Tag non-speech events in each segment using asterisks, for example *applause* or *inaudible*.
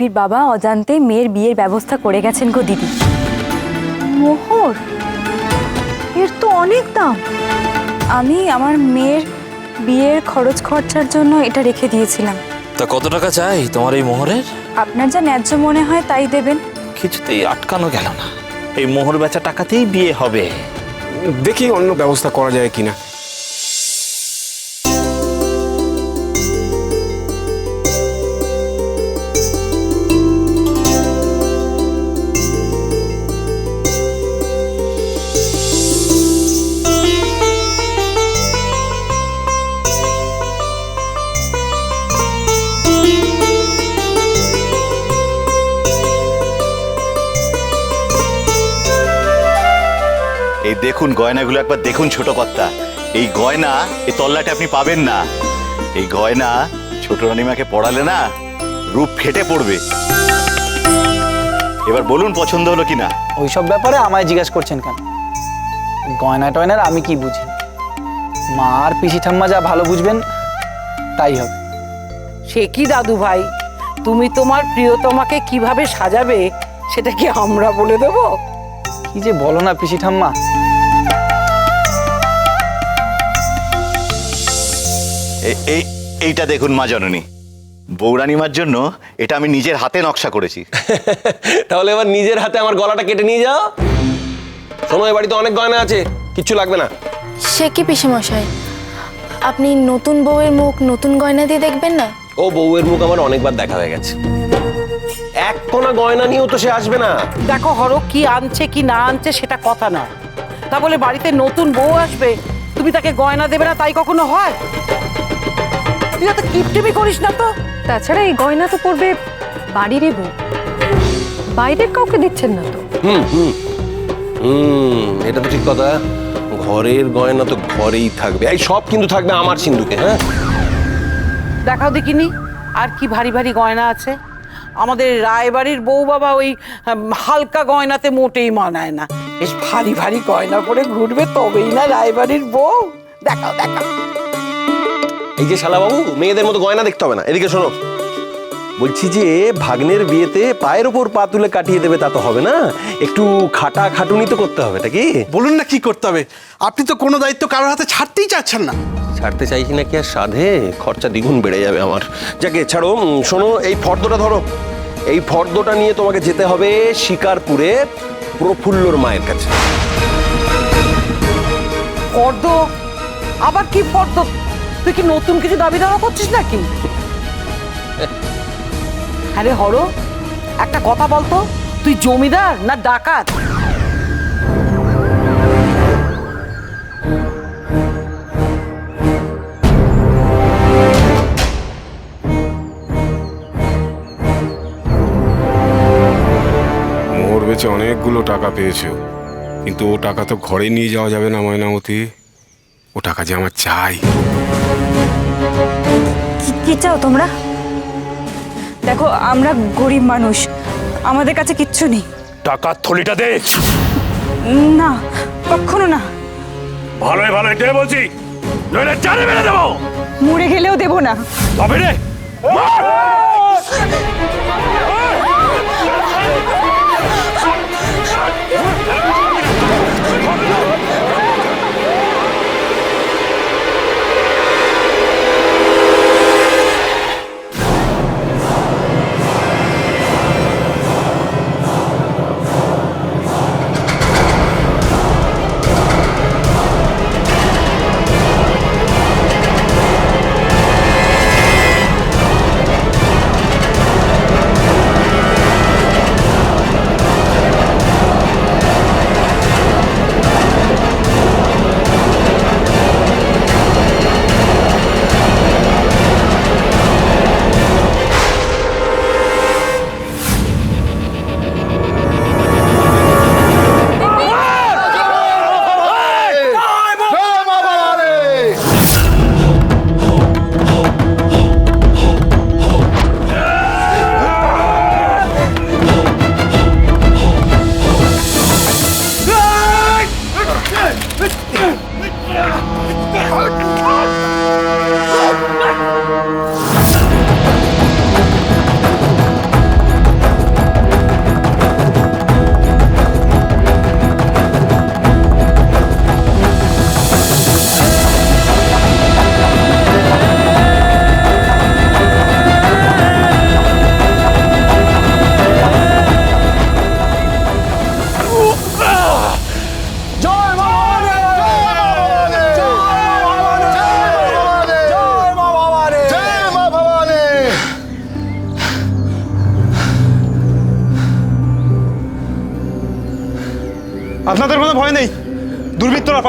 শিল্পীর বাবা অজান্তে মেয়ের বিয়ের ব্যবস্থা করে গেছেন গো দিদি। মোহর এর তো অনেক দাম। আমি আমার মেয়ের বিয়ের খরচ খরচার জন্য এটা রেখে দিয়েছিলাম। তা কত টাকা চাই তোমার এই মোহরের? আপনার যা ন্যায্য মনে হয় তাই দেবেন। কিছুতেই আটকানো গেল না। এই মোহর বেচা টাকাতেই বিয়ে হবে। দেখি অন্য ব্যবস্থা করা যায় কিনা। দেখুন গয়নাগুলো একবার দেখুন ছোট কর্তা। এই গয়না এই তল্লাটে আপনি পাবেন না। এই গয়না ছোট রানিমাকে পড়ালে না রূপ ফেটে পড়বে। এবার বলুন পছন্দ হলো কি কিনা? ওইসব ব্যাপারে আমায় জিজ্ঞাসা করছেন কেন? গয়না টয়নার আমি কি বুঝি? মা আর পিসি ঠাম্মা যা ভালো বুঝবেন তাই হবে। সে কি দাদু ভাই? তুমি তোমার প্রিয়তমাকে কীভাবে সাজাবে সেটা কি আমরা বলে দেবো? কি যে বলো না পিসি ঠাম্মা। এই এইটা দেখুন মা জননী। বৌরানিমার জন্য এটা আমি নিজের হাতে নকশা করেছি। *laughs* তাহলে এবার নিজের হাতে আমার গলাটা কেটে নিয়ে যাও। শোনো এ বাড়িতে অনেক গয়না আছে কিচ্ছু লাগবে না। সে কি পিসেমশাই? আপনি নতুন বউয়ের মুখ নতুন গয়না দিয়ে দেখবেন না? ও বউয়ের মুখ আমার অনেকবার দেখা হয়ে গেছে। এক কোনা গয়না নিয়েও তো সে আসবে না। দেখো হরো কি আনছে কি না আনছে সেটা কথা না তা বলে বাড়িতে নতুন বউ আসবে তুমি তাকে গয়না দেবে না তাই কখনো হয়? তুই তো কিপটিমি করিস না তো। তাছাড়া এই গয়না তো পড়বে বাড়িরই বউ। বাইরের কাউকে দিচ্ছেন না তো। হুম হুম। হুম এটা তো ঠিক কথা। ঘরের গয়না তো ঘরেই থাকবে। এই সব কিন্তু থাকবে আমার সিন্ধুকে হ্যাঁ? দেখাও দেখিনি আর কি ভারী ভারী গয়না আছে। আমাদের রায়বাড়ির বউ বাবা ওই হালকা গয়নাতে মোটেই মানায় না। বেশ ভারী ভারী গয়না করে ঘুরবে তবেই না রায়বাড়ির বউ। দেখাও দেখাও। এই যে শালাবাবু মেয়েদের মতো গয়না দেখতে হবে না। এদিকে শোনো। বলছি যে ভাগ্নের বিয়েতে পায়ের ওপর পা তুলে কাটিয়ে দেবে তা তো হবে না। একটু খাটা খাটুনি তো করতে হবে নাকি? বলুন না কি করতে হবে। আপনি তো কোনো দায়িত্ব কারোর হাতে ছাড়তেই চাচ্ছেন না। ছাড়তে চাইছি নাকি আর সাধে? খরচা দ্বিগুণ বেড়ে যাবে আমার। যাকে ছাড়ো শোনো এই ফর্দটা ধরো। এই ফর্দটা নিয়ে তোমাকে যেতে হবে শিকারপুরে প্রফুল্লর মায়ের কাছে। ফর্দ? আবার কি ফর্দ? তুই কি নতুন কিছু দাবি দাওয়া করছিস নাকি? আরে হর, একটা কথা বলতো, তুই জমিদার না ডাকাত? মোহর বেচে অনেকগুলো টাকা পেয়েছ কিন্তু ও টাকা তো ঘরে নিয়ে যাওয়া যাবে না, ময়নামতি। ও টাকা যে আমার চাই। কি- চাও তোমরা? দেখো আমরা গরিব মানুষ। আমাদের কাছে কিচ্ছু নেই। টাকার থলিটা দে। না কখনো না। ভালোই ভালোই দে বলছি। নইলে জানে মেরে দেবো। মরে গেলেও দেবো না। তবে রে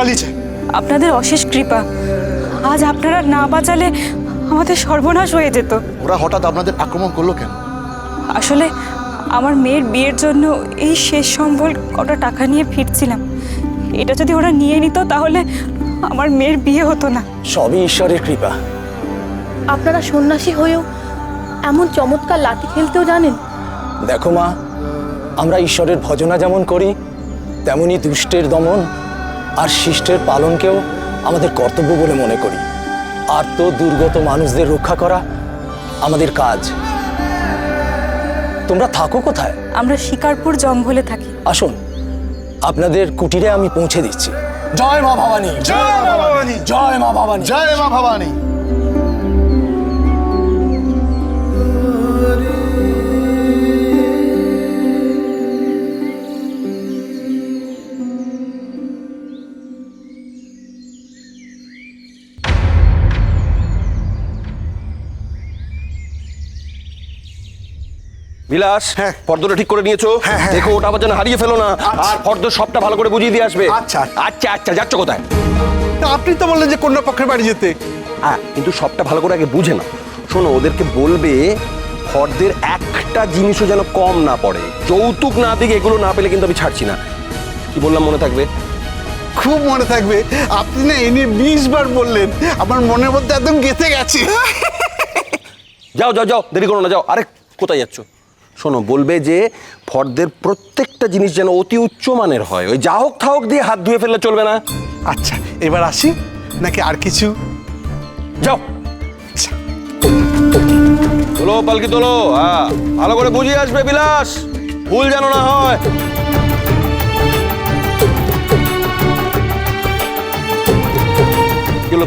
পালিয়েছে আপনাদের অশেষ কৃপা। আজ আপনারা না বাঁচালে আমাদের সর্বনাশ হয়ে যেত। ওরা হঠাৎ আপনাদের আক্রমণ করল কেন? আসলে আমার মেয়ের বিয়ের জন্য এই শেষ সম্বল কটা টাকা নিয়ে ফিরছিলাম। এটা যদি ওরা নিয়ে নিত তাহলে আমার মেয়ের বিয়ে হতো না। সবই ঈশ্বরের কৃপা। আপনারা সন্ন্যাসী হয়েও এমন চমৎকার লাঠি খেলতেও জানেন? দেখো মা আমরা ঈশ্বরের ভজনা যেমন করি তেমনি দুষ্টের দমন আর শিষ্টের পালনকেও আমাদের কর্তব্য বলে মনে করি। আর তো দুর্গত মানুষদের রক্ষা করা আমাদের কাজ। তোমরা থাকো কোথায়? আমরা শিকারপুর জঙ্গলে থাকি। আসুন আপনাদের কুটিরে আমি পৌঁছে দিচ্ছি। জয় মা ভবানী। জয় মা ভবানী। জয় মা ভবানী। জয় মা ভবানী। বিলাস হ্যাঁ। ফর্দটা ঠিক করে নিয়েছো? হ্যাঁ, হ্যাঁ, দেখো ওটা আবার যেন হারিয়ে ফেলো না। আচ্ছা। আর ফর্দ সবটা ভালো করে বুঝিয়ে দিয়ে আসবে। আচ্ছা। আচ্ছা। আচ্ছা যাচ্ছ কোথায়? তা আপনি তো বললেন যে কন্যা পক্ষের বাড়ি যেতে। হ্যাঁ কিন্তু সবটা ভালো করে আগে বুঝে না শোনো ওদেরকে বলবে ফর্দের একটা জিনিসও যেন কম না পড়ে। যৌতুক না দিকে এগুলো না পেলে কিন্তু আমি ছাড়ছি না। কি বললাম মনে থাকবে? খুব মনে থাকবে। আপনি না এ নিয়ে বিশ বার বললেন আমার মনের মধ্যে একদম গেঁথে গেছে। যাও যাও যাও দেরি করো না যাও। আরে কোথায় যাচ্ছ? শোনো বলবে যে ফর্দের প্রত্যেকটা জিনিস যেন অতি উচ্চ মানের হয়। ওই যা হোক থাহক দিয়ে হাত ধুয়ে ফেললে চলবে না। আচ্ছা এবার আসি? নাকি আর কিছু? যাও। তোলো পালকি তোলো। হ্যাঁ ভালো করে বুঝিয়ে আসবে বিলাস। ভুল যেন না হয়।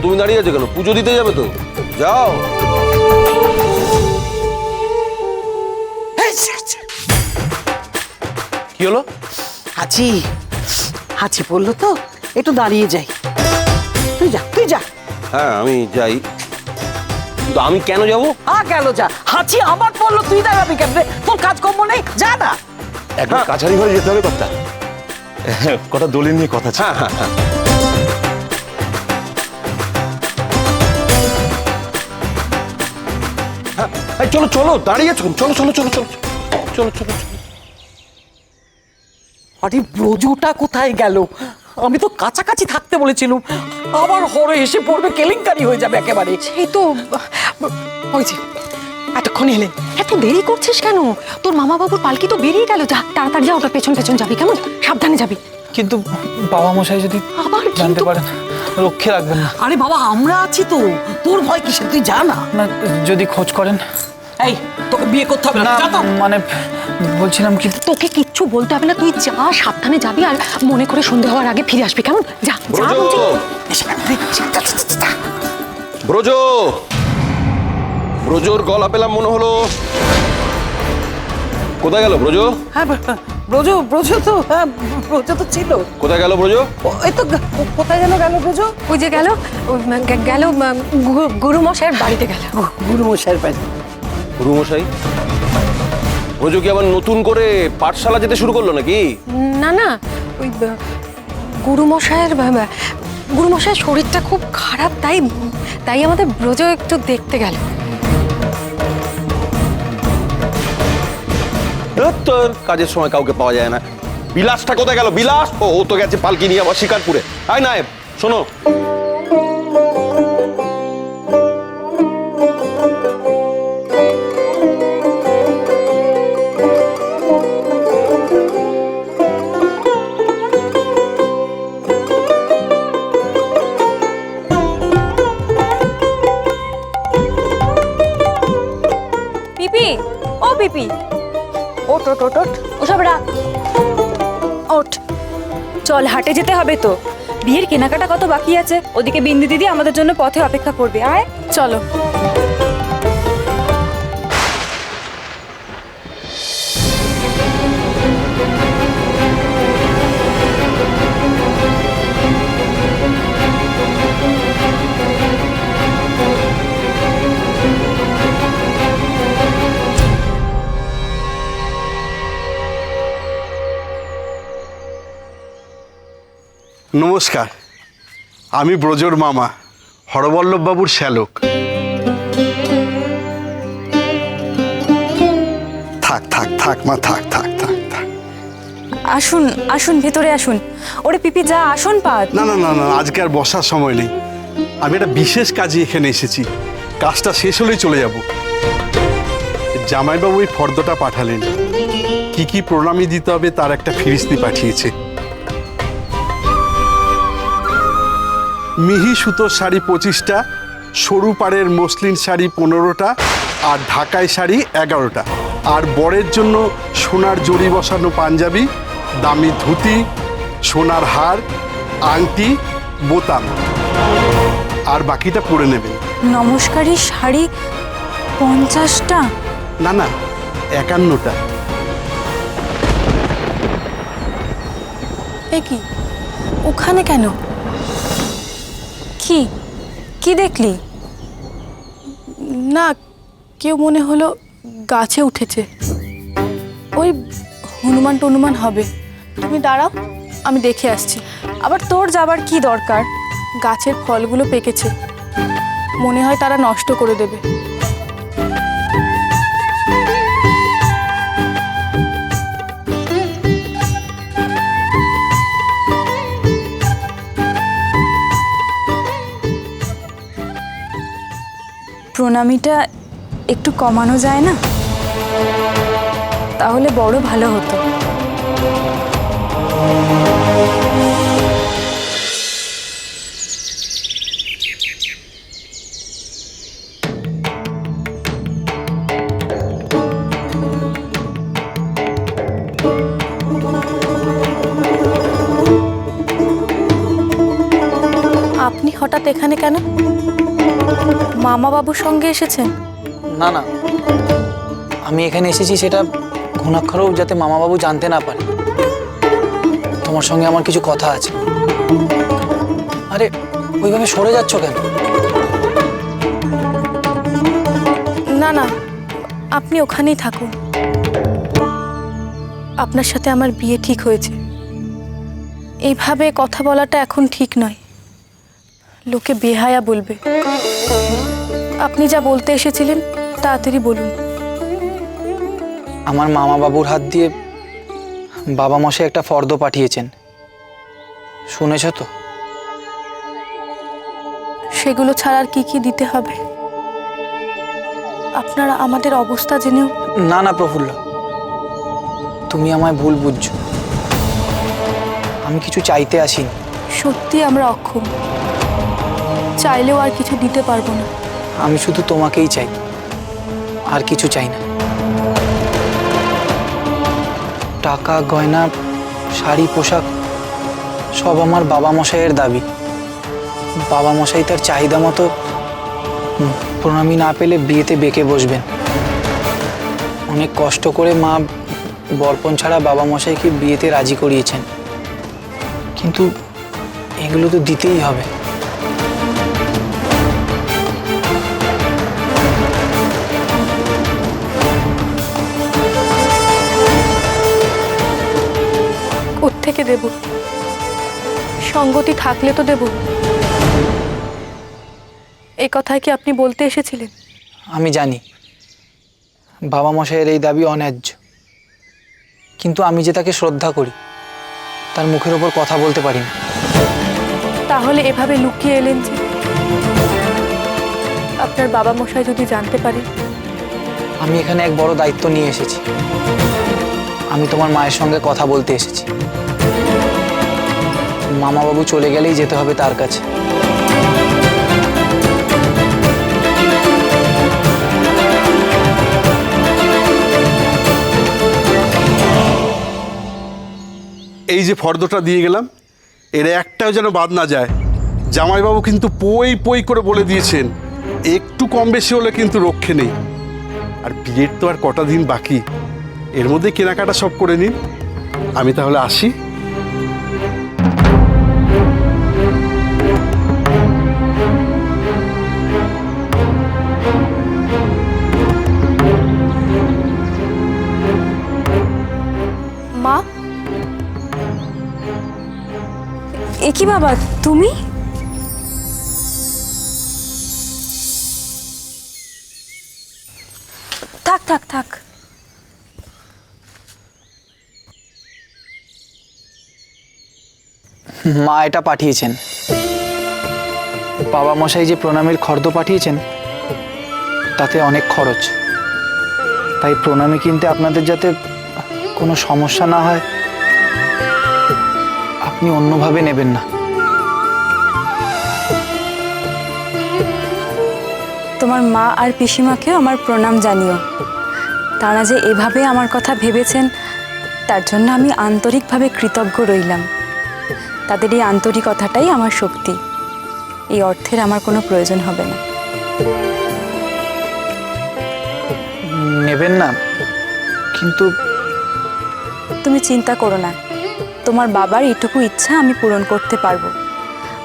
তুমি দাঁড়িয়ে আছো কেন? পুজো দিতে যাবে তো? যাও। কি হলো? হাঁচি। হাঁচি পড়ল তো একটু দাঁড়িয়ে যাই। তুই যা তুই যা। হ্যাঁ আমি যাই। তো আমি কেন যাব? আ গেল যা? হাঁচি আবার পড়ল তুই দাঁড়াবি কেমনে? তোর কাজকর্ম নেই যা না। একবার কাছারি হয়ে যেতে হবে কথা কটা দলিল নিয়ে কথা হ্যাঁ হ্যাঁ হ্যাঁ। হ্যাঁ, চলো চলো দাঁড়িয়ে চলো চলো চলো চলো চলো চলো চলো। আরে ব্রজটা কোথায় গেল? আমি তো কাছাকাছি থাকতে বলেছিলাম। আবার হরে এসে পড়বে কেলেঙ্কারি হয়ে যাবে একেবারে। এই তো ওই যে এতক্ষণ এলেন এত দেরি করছিস কেন? তোর মামা বাবুর পালকি তো বেরিয়ে গেল। যা তাড়াতাড়ি যা ওটা পেছন পেছন যাবি কেমন? সাবধানে যাবি। কিন্তু বাবা মশাই যদি আবার জানতে পারেন রক্ষে রাখবেন না। আরে বাবা আমরা আছি তো। তোর ভয় কিসের? তুই যা না যদি খোঁজ করেন। এই তোকে বিয়ে করতে হবে না। মানে বলছিলাম কি তোকে কিচ্ছু বলতে হবে না তুই যা সাবধানে যাবি আর মনে করে সন্ধে হওয়ার আগে ফিরে আসবি কেমন? যা যা ব্রজ! বলছি। ব্রজ! ব্রজর গলা পেলাম মনে হলো। কোথায় গেল ব্রজ? হ্যাঁ ব্রজ ব্রজ তো হ্যাঁ ব্রজ তো ছিল। কোথায় গেল ব্রজ? ও- এই তো কোথায় যেন গেল ব্রজ? ওই যে গেল গেল গুরু মশাইয়ের বাড়িতে গেল। গুরু মশাইয়ের বাড়ি। গুরুমশাই? ব্রজ কি আবার নতুন করে পাঠশালা যেতে শুরু করল নাকি? না না ওই গুরুমশাইয়ের গুরুমশাইয়ের শরীরটা খুব খারাপ তাই তাই আমাদের ব্রজ একটু দেখতে গেল। তোর কাজের সময় কাউকে পাওয়া যায় না। বিলাসটা কোথায় গেল? বিলাস? ও ও তো গেছে পালকি নিয়ে আবার শিকারপুরে। আয় না শোনো। চল, হাটে যেতে হবে তো। বিয়ের কেনাকাটা কত বাকি আছে? ওদিকে বিন্দু দিদি আমাদের জন্য পথে অপেক্ষা করবে, আয়। চলো। নমস্কার আমি ব্রজর মামা হরবল্লভবাবুর শ্যালক। থাক থাক থাক মা থাক থাক থাক থাক। আসুন আসুন ভেতরে আসুন। ওরে পিপি যা আসুন পাত। না না না না আজকে আর বসার সময় নেই। আমি একটা বিশেষ কাজে এখানে এসেছি। কাজটা শেষ হলেই চলে যাব। জামাইবাবু এই ফর্দটা পাঠালেন। কি কি প্রণামী দিতে হবে তার একটা ফিরিস্তি পাঠিয়েছে। মিহি সুতোর শাড়ি পঁচিশটা সরু পাড়ের মসলিন শাড়ি পনেরোটা আর ঢাকাই শাড়ি এগারোটা। আর বরের জন্য সোনার জড়ি বসানো পাঞ্জাবি দামি ধুতি সোনার হার আংটি বোতাম। আর বাকিটা পরে নেবেন। নমস্কারী শাড়ি পঞ্চাশটা? না না একান্নটা। এ কি? ওখানে কেন? কি? কি দেখলি? না, কেউ মনে হলো গাছে উঠেছে। ওই হনুমান টনুমান হবে। তুমি দাঁড়াও, আমি দেখে আসছি। আবার তোর যাবার কি দরকার? গাছের ফলগুলো পেকেছে। মনে হয় তারা নষ্ট করে দেবে। প্রণামীটা একটু কমানো যায় না? তাহলে বড় ভালো হতো। আপনি হঠাৎ এখানে কেন? মামা বাবুর সঙ্গে এসেছেন? না না। আমি এখানে এসেছি সেটা ঘুণাক্ষরেও যাতে মামাবাবু জানতে না পারে। তোমার সঙ্গে আমার কিছু কথা আছে। আরে ওইভাবে সরে যাচ্ছ কেন? না না আপনি ওখানেই থাকুন। আপনার সাথে আমার বিয়ে ঠিক হয়েছে। এইভাবে কথা বলাটা এখন ঠিক নয়। লোকে বেহায়া বলবে। আপনি যা বলতে এসেছিলেন তাড়াতাড়ি বলুন। আমার মামা বাবুর হাত দিয়ে বাবা মশাই একটা ফর্দ পাঠিয়েছেন। শুনেছ তো? সেগুলো ছাড়া আর কি কি দিতে হবে? আপনারা আমাদের অবস্থা জেনেও না না প্রফুল্ল। তুমি আমায় ভুল বুঝছ। আমি কিছু চাইতে আসিনি। সত্যি আমরা অক্ষম। চাইলেও আর কিছু দিতে পারব না। আমি শুধু তোমাকেই চাই। আর কিছু চাই না। টাকা, গয়না, শাড়ি, পোশাক, সব আমার বাবা মশাইয়ের দাবি। বাবা মশাই তার চাহিদা মতো প্রণামী না পেলে বিয়েতে বেঁকে বসবেন। অনেক কষ্ট করে মা বরপণ ছাড়া বাবা মশাইকে বিয়েতে রাজি করিয়েছেন। কিন্তু এগুলো তো দিতেই হবে। কোত্থেকে দেব। সঙ্গতি থাকলে তো দেব। এই কথায় কি আপনি বলতে এসেছিলেন? আমি জানি। বাবা মশাইয়ের এই দাবি অন্যায্য। কিন্তু আমি যে তাকে শ্রদ্ধা করি তার মুখের ওপর কথা বলতে পারি না। তাহলে এভাবে লুকিয়ে এলেন যে আপনার বাবা মশাই যদি জানতে পারে? আমি এখানে এক বড় দায়িত্ব নিয়ে এসেছি। আমি তোমার মায়ের সঙ্গে কথা বলতে এসেছি। মামাবাবু চলে গেলেই যেতে হবে তার কাছে। এই যে ফর্দটা দিয়ে গেলাম, এর একটাও যেন বাদ না যায়। জামাইবাবু কিন্তু পই পই করে বলে দিয়েছেন, একটু কম বেশি হলে কিন্তু রক্ষে নেই। আর বিয়ের তো আর কটা দিন বাকি, এর মধ্যে কেনাকাটা সব করে নিন। আমি তাহলে আসি। মা এ কি বাবা, তুমি? থাক থাক থাক। মা এটা পাঠিয়েছেন। বাবা মশাই যে প্রণামের খর্দ পাঠিয়েছেন, তাতে অনেক খরচ। তাই প্রণামী কিনতে আপনাদের যাতে কোনো সমস্যা না হয় আপনি অন্যভাবে নেবেন না। তোমার মা আর পিসিমাকেও আমার প্রণাম জানিও। তারা যে এভাবে আমার কথা ভেবেছেন তার জন্য আমি আন্তরিকভাবে কৃতজ্ঞ রইলাম। তাদের এই আন্তরিকতাটাই আমার শক্তি। এই অর্থের আমার কোনো প্রয়োজন হবে না। নেবেন না কিন্তু তুমি চিন্তা করো না। তোমার বাবার এইটুকু ইচ্ছা আমি পূরণ করতে পারব।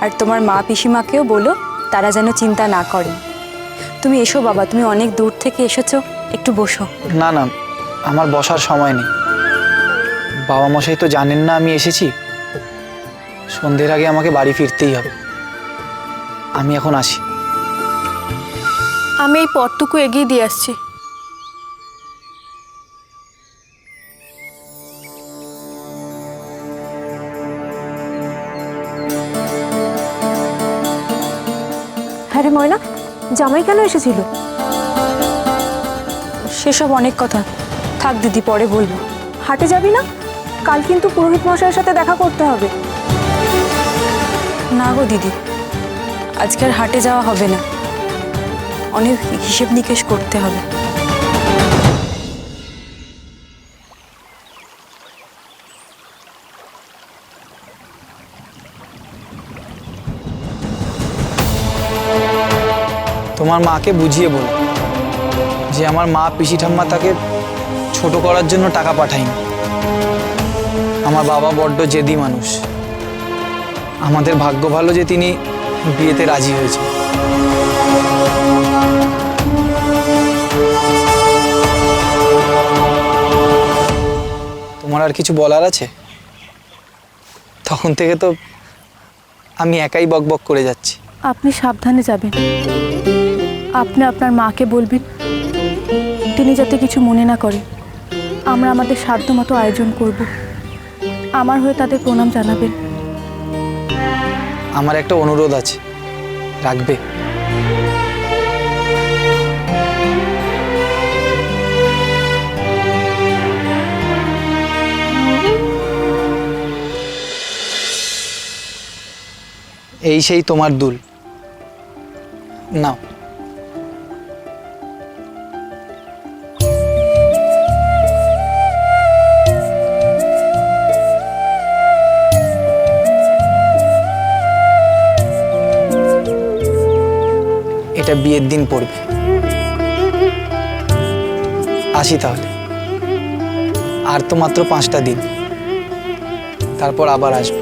আর তোমার মা পিসিমাকেও বলো তারা যেন চিন্তা না করে। তুমি এসো বাবা তুমি অনেক দূর থেকে এসেছ একটু বসো। না না আমার বসার সময় নেই। বাবা মশাই তো জানেন না আমি এসেছি। সন্ধ্যের আগে আমাকে বাড়ি ফিরতেই হবে। আমি এখন আসি। আমি এই পথটুকু এগিয়ে দিয়ে আসছি। হ্যাঁ রে ময়না জামাই কেন এসেছিল? সেসব অনেক কথা। থাক দিদি পরে বলব। হাটে যাবি না? কাল কিন্তু পুরোহিত মশাইয়ের সাথে দেখা করতে হবে। না গো দিদি আজকের আর হাটে যাওয়া হবে না। অনেক হিসেব নিকেশ করতে হবে। তোমার মাকে বুঝিয়ে বলো যে আমার মা পিসি ঠাম্মা তাকে ছোট করার জন্য টাকা পাঠায়নি। আমার বাবা বড্ড জেদি মানুষ। আমাদের ভাগ্য ভালো যে তিনি বিয়েতে রাজি হয়েছে তোমার আর কিছু বলার আছে? তখন থেকে তো আমি একাই বকবক করে যাচ্ছি। আপনি সাবধানে যাবেন। আপনি আপনার মাকে বলবেন, তিনি যাতে কিছু মনে না করে। আমরা আমাদের সাধ্যমতো আয়োজন করব। আমার হয়ে তাদের প্রণাম জানাবেন। আমার একটা অনুরোধ আছে। রাখবে? এই সেই তোমার দুল। নাও। এটা বিয়ের দিন পড়বে। আসি তাহলে। আর তো মাত্র পাঁচটা দিন। তারপর আবার আসব।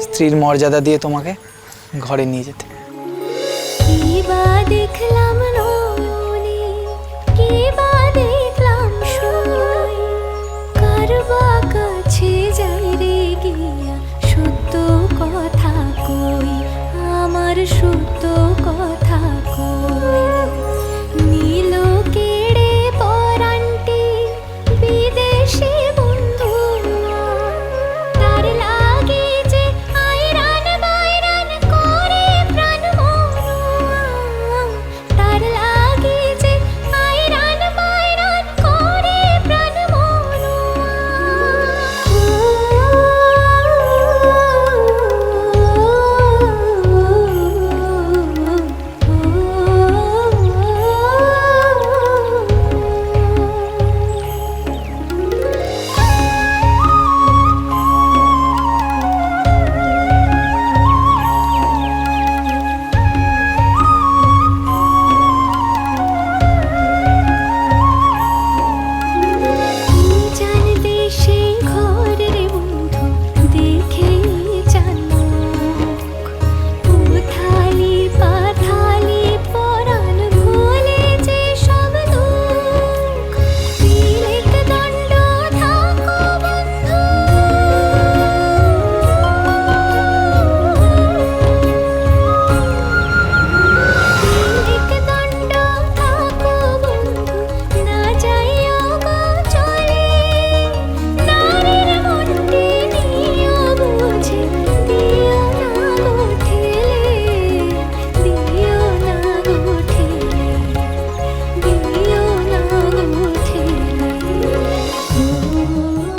স্ত্রীর মর্যাদা দিয়ে তোমাকে ঘরে নিয়ে যেতে। দেখলাম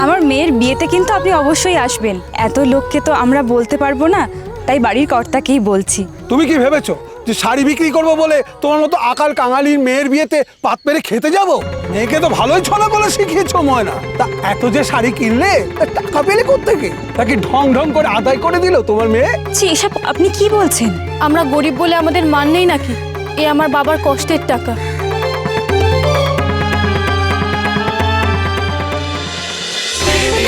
বিয়েতে কিন্তু আপনি অবশ্যই আসবেন। এত লোককে তো আমরা বলতে পারব না তাই বাড়ির কর্তাকেই বলছি। তুমি কি ভেবেছো যে শাড়ি বিক্রি করব বলে তোমার মতো আকাল কাঙালির মেয়ের বিয়েতে পাত পেরে খেতে যাব? মেয়েকে তো ভালোই ছলা বলে শিখিয়েছো ময়না। তা এত যে শাড়ি কিনলে তা টাকা পেলে কোত্থেকে? তাকে ঢং ঢং করে আদায় করে দিল তোমার মেয়ে? ছি এসব আপনি কি বলছেন? আমরা গরিব বলে আমাদের মান নেই নাকি? এ আমার বাবার কষ্টের টাকা।